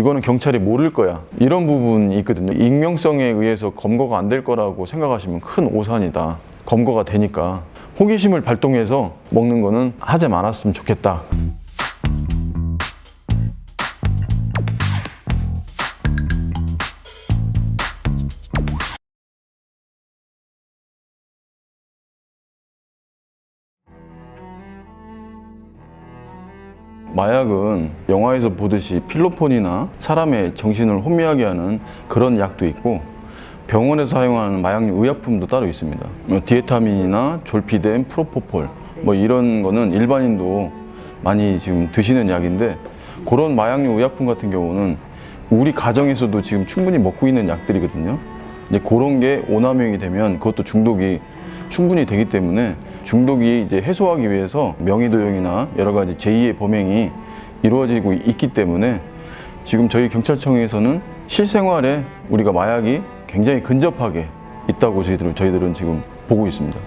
이거는 경찰이 모를 거야. 이런 부분이 있거든요. 익명성에 의해서 검거가 안 될 거라고 생각하시면 큰 오산이다. 검거가 되니까 호기심을 발동해서 먹는 거는 하지 말았으면 좋겠다. 마약은 영화에서 보듯이 필로폰이나 사람의 정신을 혼미하게 하는 그런 약도 있고 병원에서 사용하는 마약류 의약품도 따로 있습니다. 뭐 디에타민이나 졸피뎀, 프로포폴 뭐 이런 거는 일반인도 많이 지금 드시는 약인데 그런 마약류 의약품 같은 경우는 우리 가정에서도 지금 충분히 먹고 있는 약들이거든요. 이제 그런 게 오남용이 되면 그것도 중독이 충분히 되기 때문에 중독이 이제 해소하기 위해서 명의도용이나 여러 가지 제2의 범행이 이루어지고 있기 때문에 지금 저희 경찰청에서는 실생활에 우리가 마약이 굉장히 근접하게 있다고 저희들은, 저희들은 지금 보고 있습니다.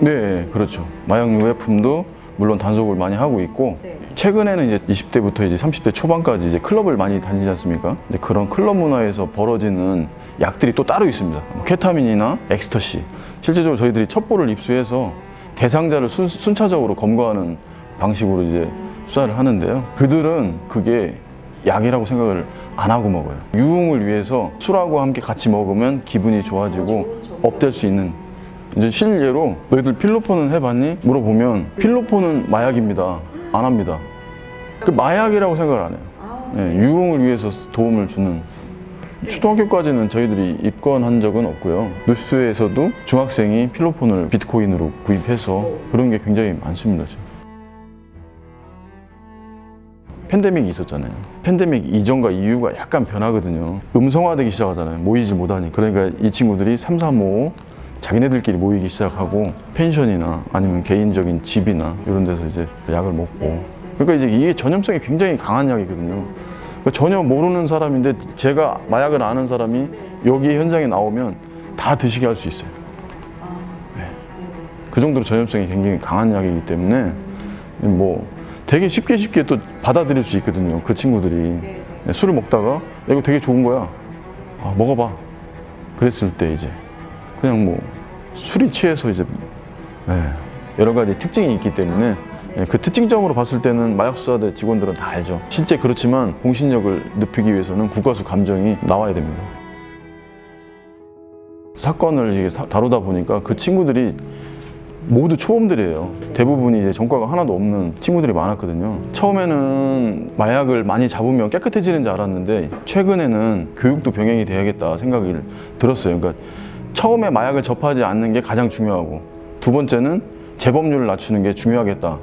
네, 그렇죠. 마약류 의약품도 물론 단속을 많이 하고 있고 네. 최근에는 이제 20대부터 이제 30대 초반까지 이제 클럽을 많이 다니지 않습니까? 그런 클럽 문화에서 벌어지는 약들이 또 따로 있습니다. 뭐 케타민이나 엑스터시. 실제적으로 저희들이 첩보를 입수해서 대상자를 순, 순차적으로 검거하는 방식으로 이제 수사를 하는데요. 그들은 그게 약이라고 생각을 안 하고 먹어요. 유흥을 위해서 술하고 함께 같이 먹으면 기분이 좋아지고 좋은 정보. 업될 수 있는 이제 실례로 너희들 필로폰은 해봤니? 물어보면 필로폰은 마약입니다. 안 합니다. 그 마약이라고 생각을 안 해요. 아, 예, 유흥을 위해서 도움을 주는 초등학교까지는 저희들이 입건한 적은 없고요. 뉴스에서도 중학생이 필로폰을 비트코인으로 구입해서 그런 게 굉장히 많습니다. 팬데믹이 있었잖아요. 팬데믹 이전과 이후가 약간 변하거든요. 음성화되기 시작하잖아요. 모이지 못하니. 그러니까 이 친구들이 3, 3, 5 자기네들끼리 모이기 시작하고 펜션이나 아니면 개인적인 집이나 이런 데서 이제 약을 먹고 네. 그러니까 이제 이게 전염성이 굉장히 강한 약이거든요. 전혀 모르는 사람인데 제가 마약을 아는 사람이 여기 현장에 나오면 다 드시게 할 수 있어요. 아, 네. 그 정도로 전염성이 굉장히 강한 약이기 때문에 뭐 되게 쉽게 쉽게 또 받아들일 수 있거든요. 그 친구들이 네, 네. 술을 먹다가 야, 이거 되게 좋은 거야. 아, 먹어봐. 그랬을 때 이제 그냥 뭐 술이 취해서 이제 예, 여러 가지 특징이 있기 때문에 예, 그 특징점으로 봤을 때는 마약수사대 직원들은 다 알죠. 실제 그렇지만 공신력을 높이기 위해서는 국가수 감정이 나와야 됩니다. 사건을 다루다 보니까 그 친구들이 모두 초범들이에요. 대부분이 이제 전과가 하나도 없는 친구들이 많았거든요. 처음에는 마약을 많이 잡으면 깨끗해지는 줄 알았는데 최근에는 교육도 병행이 돼야겠다 생각이 들었어요. 그러니까 처음에 마약을 접하지 않는 게 가장 중요하고 두 번째는 재범률을 낮추는 게 중요하겠다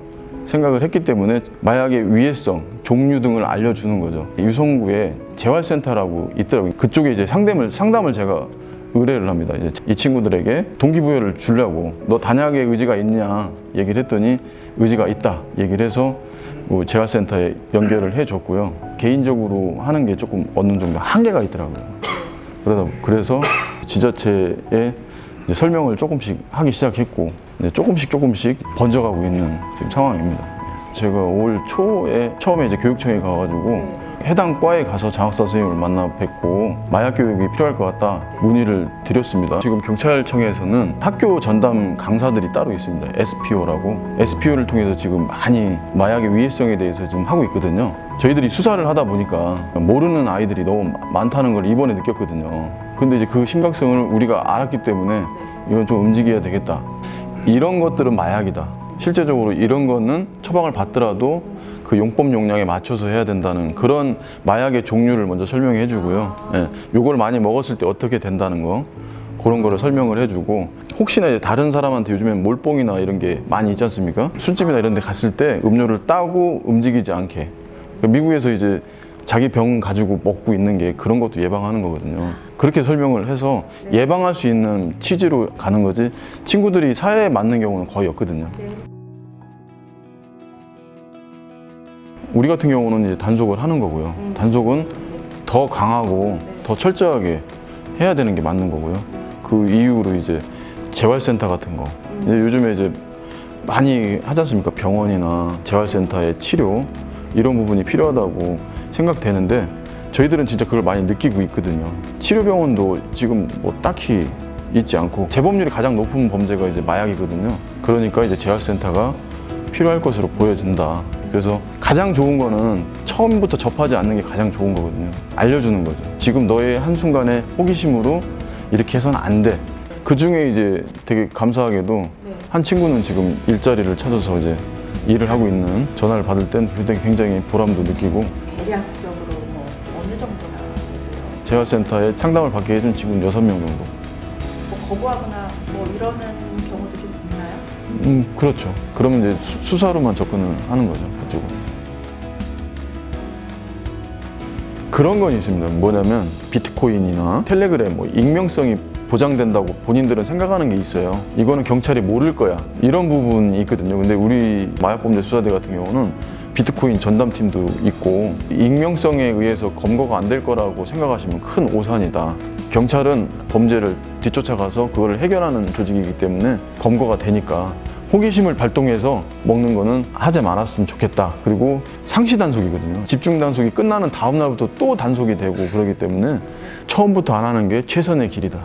생각을 했기 때문에 마약의 위해성, 종류 등을 알려주는 거죠. 유성구에 재활센터라고 있더라고요. 그쪽에 이제 상담을, 상담을 제가 의뢰를 합니다. 이제 이 친구들에게 동기부여를 주려고 너 단약의 의지가 있냐 얘기를 했더니 의지가 있다 얘기를 해서 뭐 재활센터에 연결을 해줬고요. 개인적으로 하는 게 조금 어느 정도 한계가 있더라고요. 그러다 그래서 지자체에 설명을 조금씩 하기 시작했고 조금씩 조금씩 번져가고 있는 지금 상황입니다. 제가 올 초에 처음에 이제 교육청에 가가지고 네. 해당 과에 가서 장학사 선생님을 만나 뵙고 마약 교육이 필요할 것 같다 문의를 드렸습니다. 지금 경찰청에서는 학교 전담 강사들이 따로 있습니다. SPO라고 SPO를 통해서 지금 많이 마약의 위해성에 대해서 지금 하고 있거든요. 저희들이 수사를 하다 보니까 모르는 아이들이 너무 많다는 걸 이번에 느꼈거든요. 근데 이제 그 심각성을 우리가 알았기 때문에 이건 좀 움직여야 되겠다. 이런 것들은 마약이다. 실제적으로 이런 거는 처방을 받더라도 그 용법 용량에 맞춰서 해야 된다는 그런 마약의 종류를 먼저 설명해 주고요. 예, 요걸 많이 먹었을 때 어떻게 된다는 거 그런 거를 설명을 해주고 혹시나 이제 다른 사람한테 요즘엔 몰뽕이나 이런 게 많이 있지 않습니까? 술집이나 이런 데 갔을 때 음료를 따고 움직이지 않게 미국에서 이제 자기 병 가지고 먹고 있는 게 그런 것도 예방하는 거거든요. 그렇게 설명을 해서 예방할 수 있는 취지로 가는 거지 친구들이 사회에 맞는 경우는 거의 없거든요. 네. 우리 같은 경우는 이제 단속을 하는 거고요. 음. 단속은 더 강하고 더 철저하게 해야 되는 게 맞는 거고요. 그 이후로 이제 재활센터 같은 거. 이제 요즘에 이제 많이 하지 않습니까? 병원이나 재활센터의 치료 이런 부분이 필요하다고 생각되는데 저희들은 진짜 그걸 많이 느끼고 있거든요. 치료병원도 지금 뭐 딱히 있지 않고 재범률이 가장 높은 범죄가 이제 마약이거든요. 그러니까 이제 재활센터가 필요할 것으로 보여진다. 그래서 가장 좋은 거는 처음부터 접하지 않는 게 가장 좋은 거거든요. 알려주는 거죠. 지금 너의 한순간의 호기심으로 이렇게 해서는 안 돼. 그 중에 이제 되게 감사하게도 네. 한 친구는 지금 일자리를 찾아서 이제 일을 하고 있는 전화를 받을 땐 굉장히, 굉장히 보람도 느끼고 대략적으로 뭐 어느 정도나 되세요? 재활센터에 상담을 받게 해준 친구는 여섯 명 정도. 뭐 거부하거나 뭐 이러는 경우도 좀 있나요? 음, 그렇죠. 그러면 이제 수- 수사로만 접근을 하는 거죠, 그쪽은. 그런 건 있습니다. 뭐냐면 비트코인이나 텔레그램 뭐 익명성이 보장된다고 본인들은 생각하는 게 있어요. 이거는 경찰이 모를 거야. 이런 부분이 있거든요. 근데 우리 마약범죄 수사대 같은 경우는 비트코인 전담팀도 있고 익명성에 의해서 검거가 안 될 거라고 생각하시면 큰 오산이다. 경찰은 범죄를 뒤쫓아가서 그걸 해결하는 조직이기 때문에 검거가 되니까 호기심을 발동해서 먹는 거는 하지 말았으면 좋겠다. 그리고 상시 단속이거든요. 집중 단속이 끝나는 다음 날부터 또 단속이 되고 그러기 때문에 처음부터 안 하는 게 최선의 길이다.